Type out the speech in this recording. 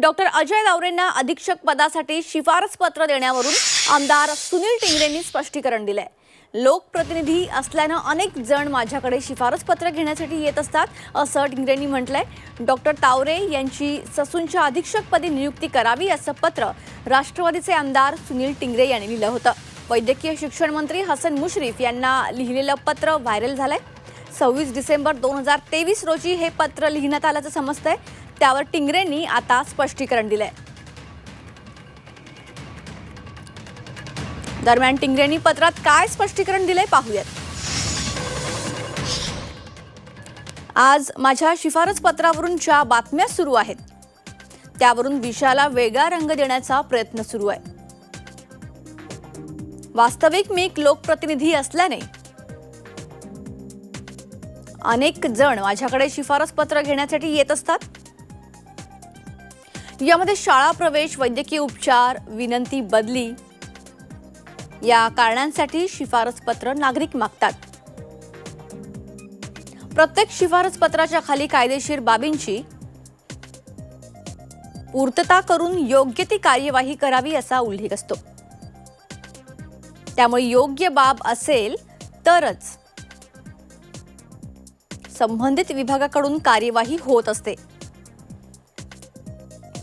Doctor Ajay दावरेंना अधीक्षक पदासाठी शिफारस पत्र देण्यावरून आमदार सुनील टिंगरेंनी स्पष्टीकरण दिलंय. लोकप्रतिनिधी असल्यानं अनेक जण माझ्याकडे शिफारस पत्र घेण्यासाठी येत असतात असं टिंगरेंनी म्हटलंय. डॉक्टर तावरे यांची ससूनच्या अधीक्षकपदी नियुक्ती करावी असं पत्र राष्ट्रवादीचे आमदार सुनील टिंगरे यांनी लिहिलं होतं. वैद्यकीय शिक्षण मंत्री हसन मुश्रीफ यांना लिहिलेलं पत्र व्हायरल झालंय. सव्वीस डिसेंबर दोन हजार तेवीस रोजी हे पत्र लिहिण्यात आल्याचं समजतंय. त्यावर टिंगरेंनी आता स्पष्टीकरण दिलंय. दरम्यान टिंगरेंनी पत्रात काय स्पष्टीकरण दिलंय पाहूयात. आज माझ्या शिफारस पत्रावरून ज्या बातम्या सुरू आहेत. त्यावरून विषयाला वेगळा रंग देण्याचा प्रयत्न सुरू आहे. वास्तविक मी एक लोकप्रतिनिधी असल्याने अनेक जण माझ्याकडे शिफारस पत्र घेण्यासाठी येत असतात. यामध्ये शाळा प्रवेश वैद्यकीय उपचार विनंती बदली या कारणांसाठी शिफारस पत्र नागरिक मागतात. प्रत्येक शिफारस पत्राच्या खाली कायदेशीर बाबींची पूर्तता करून योग्य ती कार्यवाही करावी असा उल्लेख असतो. त्यामुळे योग्य बाब असेल तरच संबंधित विभागाकडून कार्यवाही होत असते.